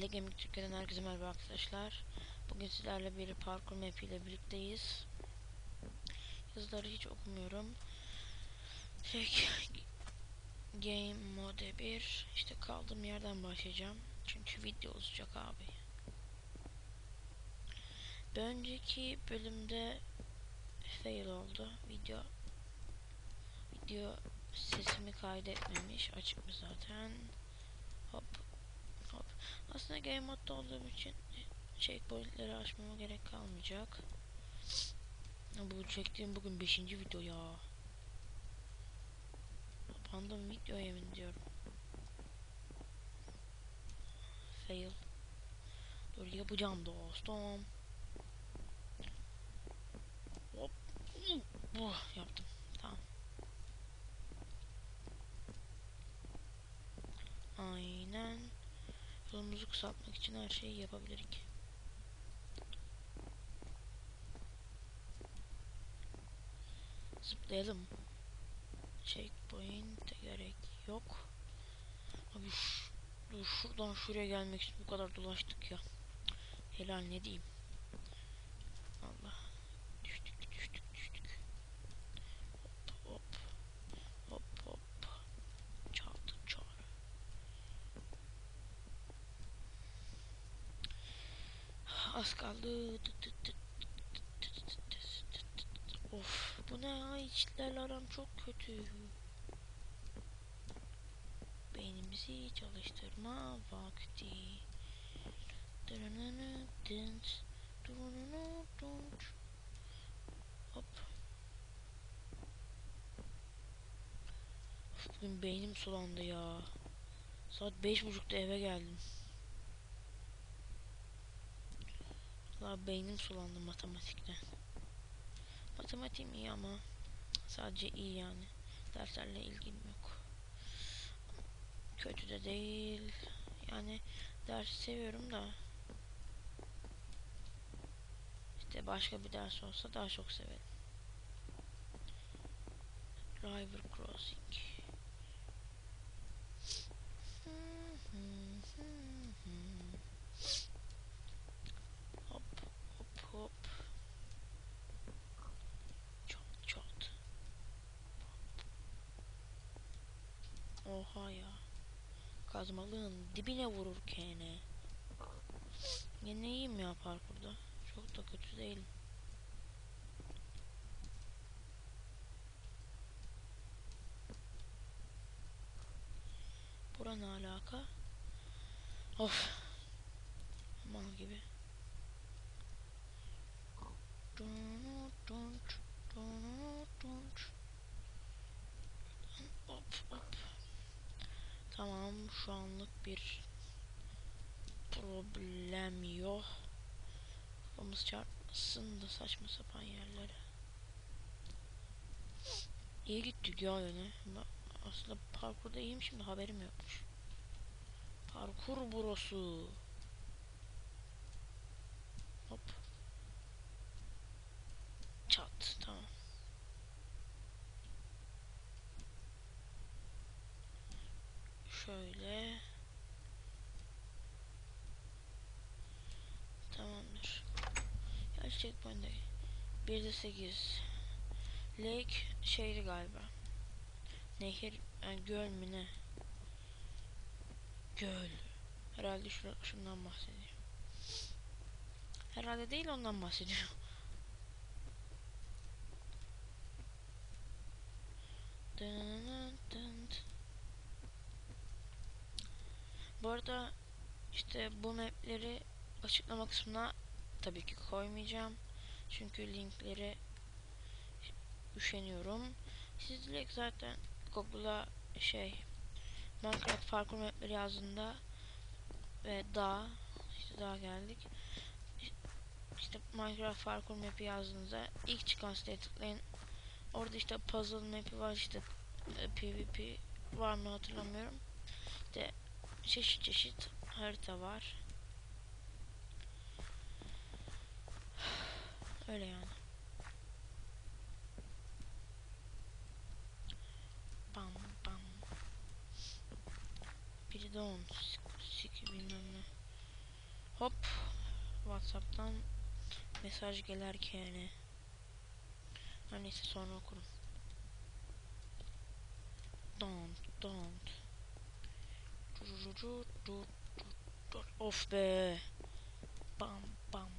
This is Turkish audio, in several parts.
Legemik Türkiye'den herkese merhaba arkadaşlar. Bugün sizlerle bir parkur map ile birlikteyiz. Yazıları hiç okumuyorum. Şey, game mode 1. İşte kaldığım yerden başlayacağım. Çünkü video uzayacak abi. Önceki bölümde fail oldu. Video video sesimi kaydetmemiş. Açık mı zaten? Hop. Aslında game modda olduğum için checkpointleri açmama gerek kalmayacak. Bu çektiğim bugün 5. video ya. Kapandım video yemin diyorum. Fail. Dur yapacağım dostum. Hop. Oh, yaptım. Tamam. Aynen. Yolumuzu kısaltmak için her şeyi yapabilirik. Zıplayalım. Checkpoint'e gerek yok. Abi dur şuradan şuraya gelmek için bu kadar dolaştık ya. Helal ne diyeyim. Allah. Düştük düştük düştük. Hop hop. Hop hop. Çaldı çağır. Kaldı. Of bu ne ya içlerle aram çok kötü. Beynimizi çalıştırma vakti. Dırınını dınç. Durununu dunç. Hop. Of, bugün beynim sulandı ya. Saat beş buçukta eve geldim. Valla beynim sulandı matematikten. Matematiğim iyi ama sadece iyi yani. Derslerle ilgim yok. Kötü de değil. Yani dersi seviyorum da işte başka bir ders olsa daha çok severim. River Crossing. Hop hop hop. Çat çat. Oha ya. Kazmalığın dibine vururken. Yine iyiyim ya parkurda. Çok da kötü değilim. Bura alaka? Of. Mal gibi. Hop hop. Tamam şu anlık bir problem yok. Kafamız çarpmasın da saçma sapan yerlere. İyi gittik ya yani. Aslında parkurda iyiyim şimdi haberim yokmuş. Parkur burası. Hop. Çat tamam. Şöyle. Tamamdır. Checkpoint'e? 1'de 8. Lake şehri galiba. Nehir, yani göl mü ne? Göl. Herhalde şu, şundan bahsediyor. Herhalde değil ondan bahsediyor. Bu arada işte bu mapleri açıklama kısmına tabii ki koymayacağım. Çünkü linkleri üşeniyorum. Siz zaten Google'a şey Minecraft parkur mapleri yazdığında ve dağ işte daha geldik. İşte Minecraft parkur map'i yazdığınızda ilk çıkan siteye tıklayın. Orada işte puzzle map'i var işte e, PvP var mı hatırlamıyorum. İşte çeşit çeşit harita var. Öyle yani. Bam bam. Biri de on. Sik bilmem ne. Hop. Whatsapp'tan mesaj gelerken. Her neyse sonra okurum. Don't, don't. Of be. Bam, bam.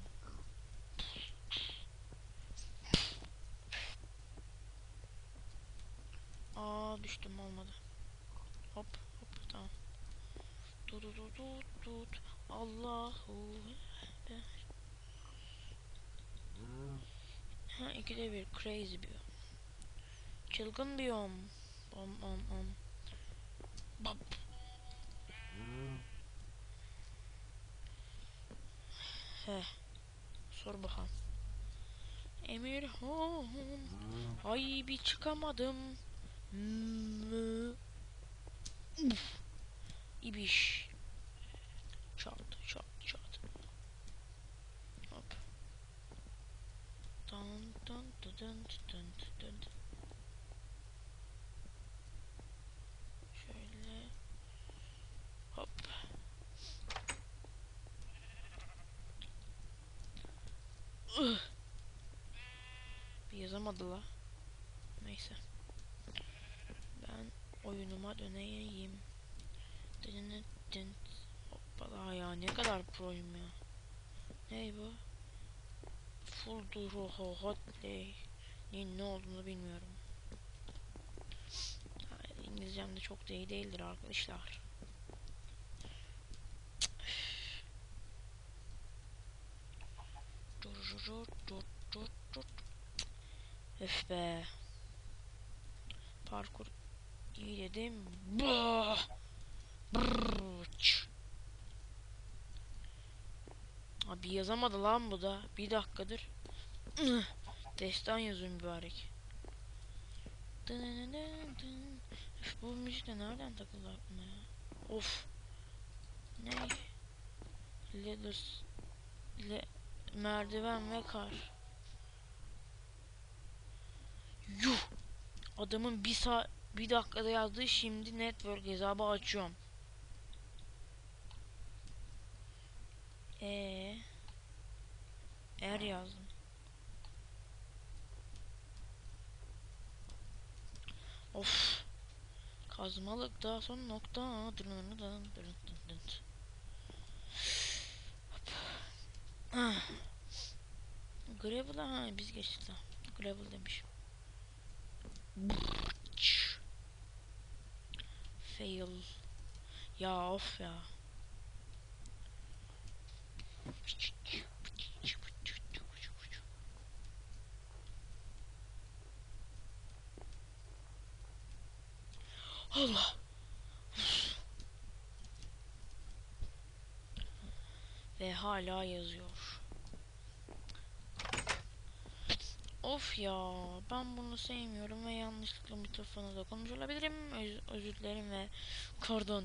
Aa düştüm olmadı. Hop hop tamam. Dur dur dur dur dur. Allahu Ekber. Ha ikide bir crazy biyom. Çılgın biyom. Bom bom bom. Bap. He. Sor bakalım. Emir hom. Ay bir çıkamadım. Uf. İbiş. Çat çat çat. Hop. Dun dun dun dun dun. Şöyle. Hop. Yazamadı la. Neyse. Ben oyunuma döneyim. Hoppala ya ne kadar proyum ya. Ney bu? Full duro hot play. Ne, olduğunu bilmiyorum. Ha, İngilizcem de çok da iyi değildir arkadaşlar. Öf be. Parkur iyi dedim. Bah! Brrrç. Abi yazamadı lan bu da. Bir dakikadır. Destan yazıyor mübarek. Üf, bu müzik de nereden takıldı aklıma ya? Of. Ne? Leathers. Le merdiven ve kar. Yuh. Adamın bir saat bir dakikada yazdığı şimdi network hesabı açıyorum. Ee, er yazdım. Of. Kazmalık daha son nokta. Dın dın dın. Hop. Ah. Gravel ha biz geçtik daha. Gravel demişim. Fail. Ya of ya. Allah. Ve hala yazıyor. Of ya ben bunu sevmiyorum ve yanlışlıkla mikrofona dokunmuş olabilirim. Öz- özür dilerim ve kardan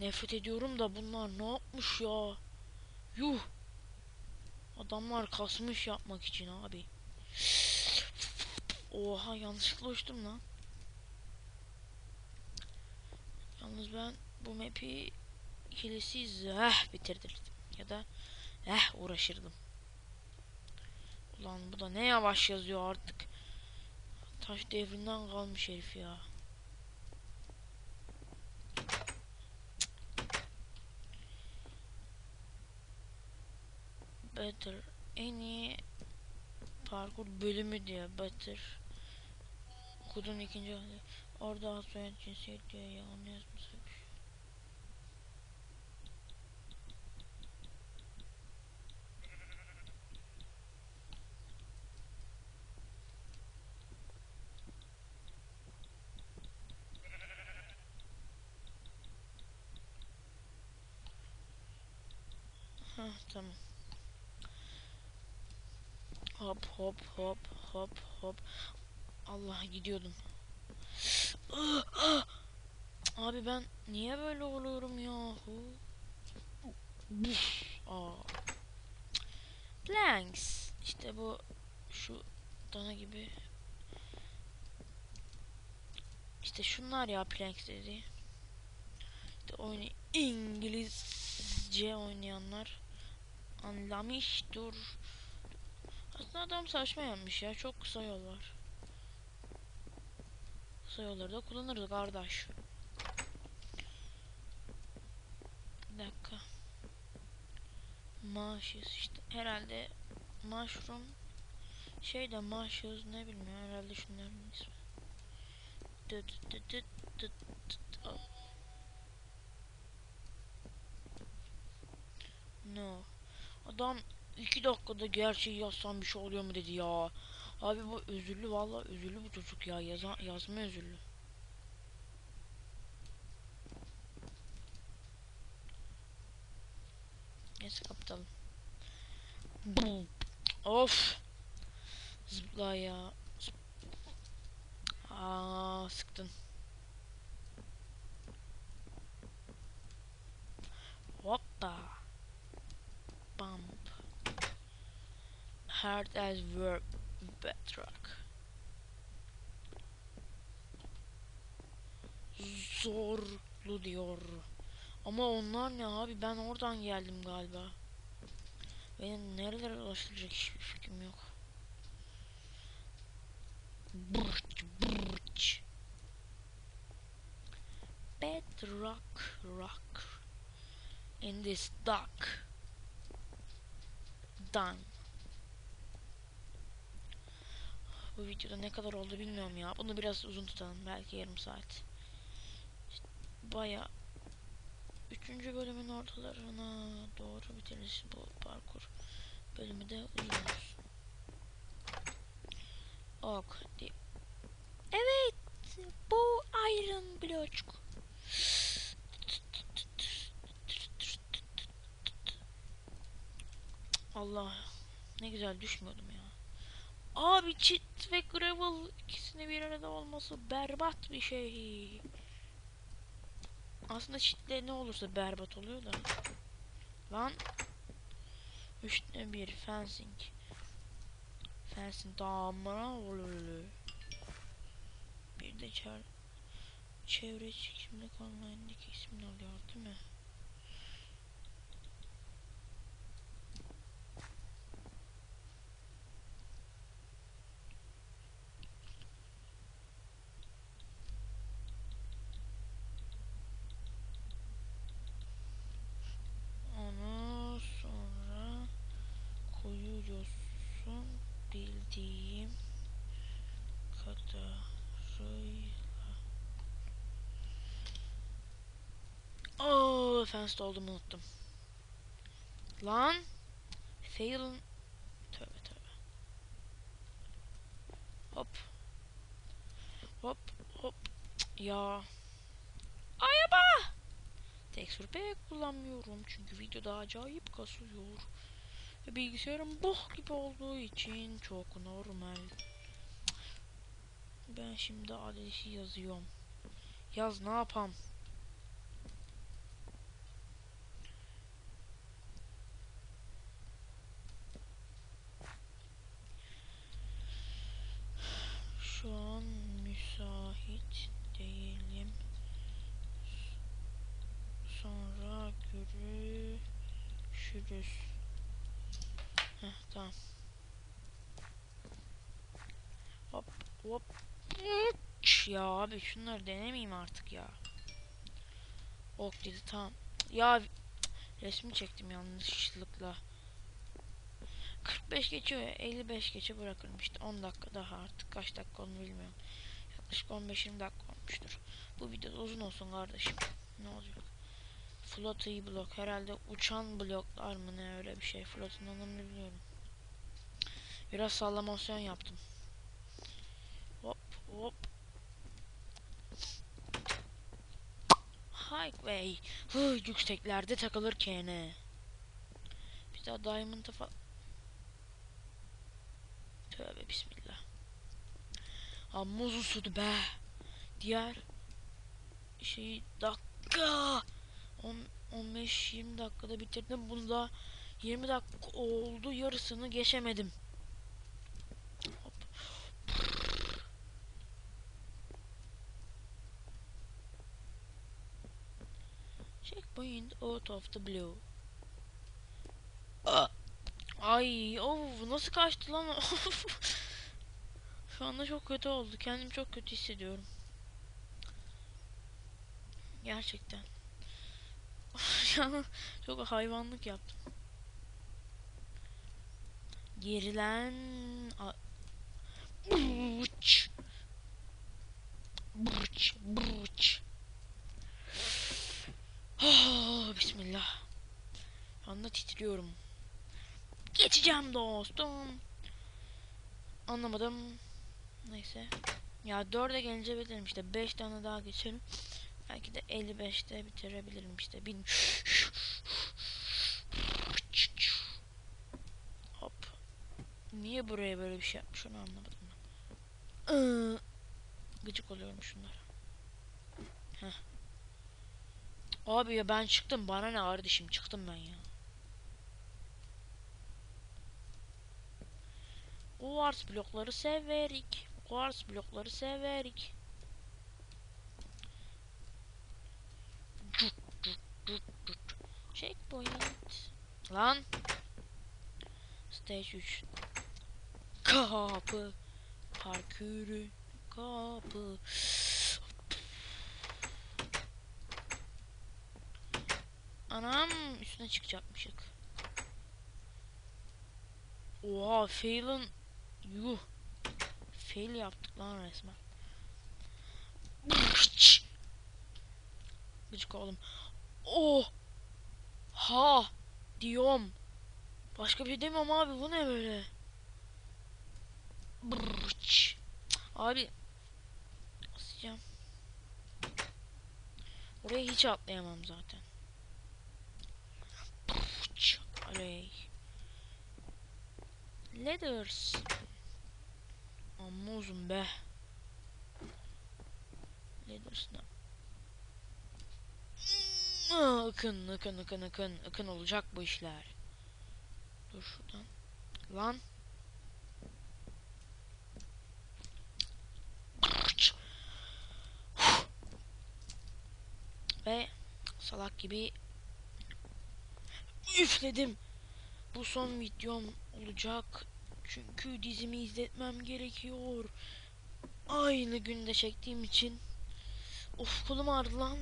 nefret ediyorum da bunlar ne yapmış ya? Yuh. Adamlar kasmış yapmak için abi. Oha yanlışlıkla uçtum lan. Yalnız ben bu map'i hilesiz eh bitirdirdim. Ya da eh uğraşırdım. Ulan bu da ne yavaş yazıyor artık. Taş devrinden kalmış herif ya. Better. En iyi parkur bölümü diyor. Better. Kodun ikinci hali. Orada soyad cinsiyet diyor ya. Onu yazmışlar. Hah tamam. Hop hop hop hop hop. Allah gidiyordum. Abi ben niye böyle oluyorum yahu? Planks. İşte bu şu dana gibi. İşte şunlar ya planks dedi. İşte oyunu İngilizce oynayanlar Anlamıştur. Aslında adam saçma yapmış ya. Çok kısa yol var. Kısa yolları da kullanırız kardeş. Bir dakika. Maşız işte herhalde mushroom şey de maşız ne bilmiyorum herhalde şunların ismi. Dıt dıt dıt dıt dıt. Oh. No. Adam iki dakikada gerçeği yazsam bir şey oluyor mu dedi ya. Abi bu özürlü valla özürlü bu çocuk ya. Yazan, yazma özürlü. Neyse kapatalım. Bum. Of. Zıpla ya. Aa sıktın. Hoppa. Bump. Hard as work. Bedrock. Zorlu diyor. Ama onlar ne abi? Ben oradan geldim galiba. Benim nerelere ulaşılacak hiçbir fikrim yok. Burç, burç. Bedrock, rock. In this dock. Done. Bu videoda ne kadar oldu bilmiyorum ya. Bunu biraz uzun tutalım. Belki yarım saat. İşte Baya Üçüncü bölümün ortalarına doğru bitiririz bu parkur bölümü de olsun. Ok. Evet. Bu Iron Block. Allah. Ne güzel düşmüyordum ya. Abi çit ve gravel ikisini bir arada olması berbat bir şey. Aslında çitle ne olursa berbat oluyor da. Lan. Üçte bir fencing. Fencing damına oluyor. Bir de çar çevre kimlik online'daki ismini alıyor değil mi? Onu sonra koyuyorsun bildiğim kadarıyla. Fence olduğumu unuttum. Lan. Fail. Tövbe tövbe. Hop. Hop hop. Ya. Ayaba. Texture pack kullanmıyorum çünkü videoda acayip kasıyor. Ve bilgisayarım boh gibi olduğu için çok normal. Ben şimdi adresi yazıyorum. Yaz ne yapam? Şu an müsait değilim. Sonra görüşürüz. Heh, tamam. Hop Ya abi şunları denemeyeyim artık ya. Ok dedi tamam. Ya resmi çektim yanlışlıkla. 45 geçiyor ya 55 geçe bırakırım işte 10 dakika daha artık kaç dakika onu bilmiyorum. Yaklaşık 15-20 dakika olmuştur. Bu video uzun olsun kardeşim. Ne olacak? Floaty blok herhalde uçan bloklar mı ne öyle bir şey. Float'un anlamını biliyorum. Biraz sallamasyon yaptım. Hop. Highway. Hı, yükseklerde takılırken. Bir daha Diamond'a fa... Tövbe bismillah. Amma uzun sürdü be. Diğer şey dakika. 15-20 dakikada bitirdim. Bunu da 20 dakika oldu. Yarısını geçemedim. Hop. Checkpoint out of the blue. Ah. Ay of nasıl kaçtı lan? Şu anda çok kötü oldu. Kendimi çok kötü hissediyorum. Gerçekten. Çok hayvanlık yaptım. Gerilen Burç. Burç. Burç. Oh, bismillah. Şu anda titriyorum. Geçeceğim dostum. Anlamadım. Neyse. Ya 4'e gelince bitiririm işte. 5 tane daha geçelim. Belki de 55'te bitirebilirim işte. Bin. Hop. Niye buraya böyle bir şey yapmış onu anlamadım ben. Gıcık oluyorum şunlara. Heh. Abi ya ben çıktım. Bana ne kardeşim çıktım ben ya. Quartz blokları severik. Quartz blokları severik. Checkpoint. Lan. Stage 3. Kapı. Parkürü. Kapı. Anam üstüne çıkacakmışık. Oha fail'ın yuh. Fail yaptık lan resmen. Gıcık oğlum. Oh. Ha. Diyorum. Başka bir şey demiyorum abi bu ne böyle? Bırç. Abi. Asacağım. Oraya hiç atlayamam zaten. Bırç. Aley. Leathers. Amma uzun be. Ne? Aa, Akın, akın, akın, akın, akın olacak bu işler. Dur şuradan. Lan. Ve salak gibi üfledim. Bu son videom olacak. Çünkü dizimi izletmem gerekiyor. Aynı günde çektiğim için. Of kolum ağrıdı lan.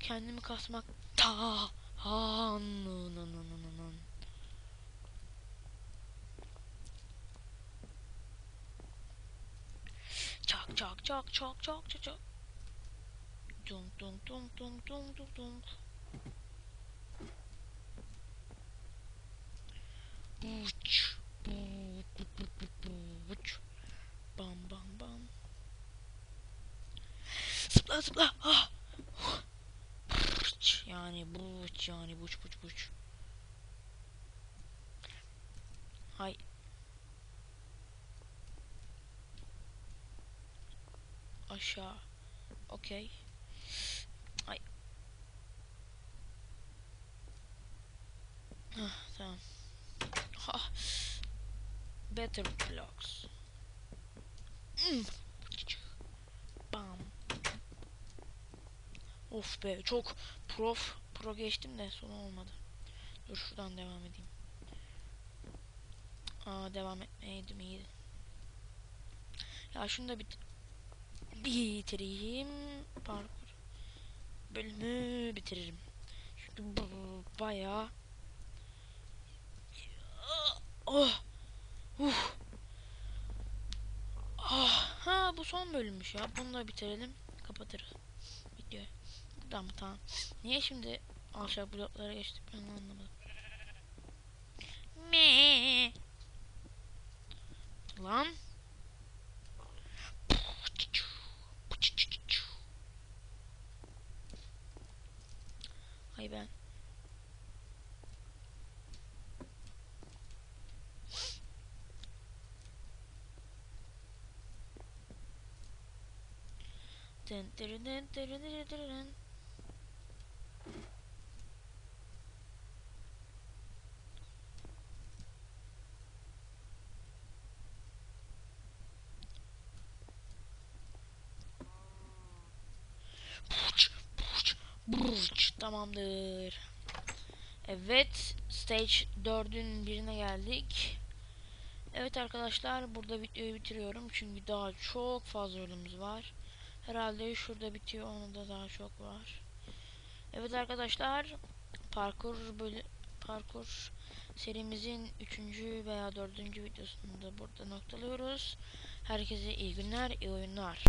Kendimi kasmak ta ha nı nı nı nı nı nı. Çak çak çak çak çak çak çak. Dum dum dum dum dum dum dum. Uç. Bam bam bam. Zıpla zıpla. Ah. Yani buç yani buç buç buç. Hay. Aşağı. Okey. Hay. Ah, tamam. Ha. Better blocks. Mm. Bam. Of be çok prof pro geçtim de sonu olmadı. Dur şuradan devam edeyim. Aa devam etmeydim iyiydi. Ya şunu da bit bitireyim. Parkur bölümü bitiririm. Çünkü bayağı Oh. Ah, ha bu son bölümmüş ya. Bunu da bitirelim. Kapatırız videoyu. Tamam tamam. Niye şimdi aşağı bloklara geçtik ben anlamadım. Me. Lan. Hay ben. Dın dırın dın dırın dırın dırın. Tamamdır. Evet, stage 4'ün birine geldik. Evet arkadaşlar, burada videoyu bitiriyorum çünkü daha çok fazla yolumuz var. Herhalde şurada bitiyor, onun da daha çok var. Evet arkadaşlar, parkur böyle parkur serimizin 3. veya 4. videosunu da burada noktalıyoruz. Herkese iyi günler, iyi oyunlar.